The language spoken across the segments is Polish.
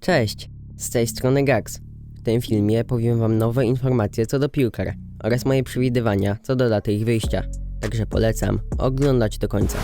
Cześć, z tej strony Gax. W tym filmie powiem wam nowe informacje co do piłkar oraz moje przewidywania co do daty ich wyjścia. Także polecam oglądać do końca.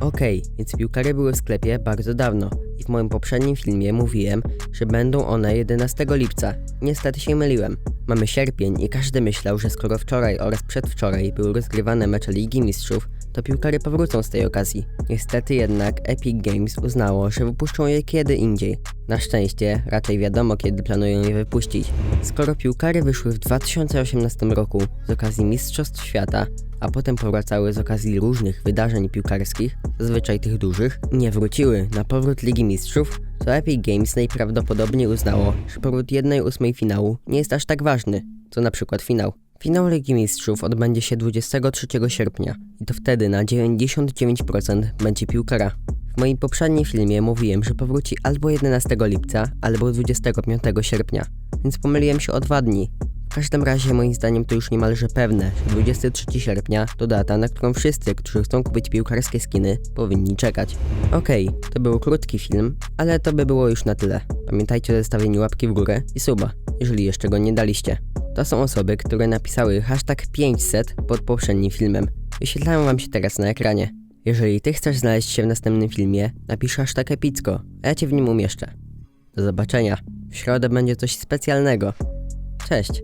Okej, więc piłkary były w sklepie bardzo dawno i w moim poprzednim filmie mówiłem, że będą one 11 lipca. Niestety się myliłem. Mamy sierpień i każdy myślał, że skoro wczoraj oraz przedwczoraj były rozgrywane mecze Ligi Mistrzów, to piłkary powrócą z tej okazji. Niestety jednak Epic Games uznało, że wypuszczą je kiedy indziej. Na szczęście raczej wiadomo kiedy planują je wypuścić. Skoro piłkary wyszły w 2018 roku z okazji Mistrzostw Świata, a potem powracały z okazji różnych wydarzeń piłkarskich, zazwyczaj tych dużych, nie wróciły na powrót Ligi Mistrzów, to Epic Games najprawdopodobniej uznało, że powrót 1-8 finału nie jest aż tak ważny, co na przykład finał. Finał Ligi Mistrzów odbędzie się 23 sierpnia i to wtedy na 99% będzie piłkara. W moim poprzednim filmie mówiłem, że powróci albo 11 lipca, albo 25 sierpnia, więc pomyliłem się o dwa dni. W każdym razie moim zdaniem to już niemalże pewne, że 23 sierpnia to data, na którą wszyscy, którzy chcą kupić piłkarskie skiny, powinni czekać. Okej, to był krótki film, ale to by było już na tyle. Pamiętajcie o zostawieniu łapki w górę i suba, jeżeli jeszcze go nie daliście. To są osoby, które napisały hashtag 500 pod poprzednim filmem. Wyświetlają wam się teraz na ekranie. Jeżeli ty chcesz znaleźć się w następnym filmie, napisz hashtag epicko, a ja cię w nim umieszczę. Do zobaczenia. W środę będzie coś specjalnego. Cześć.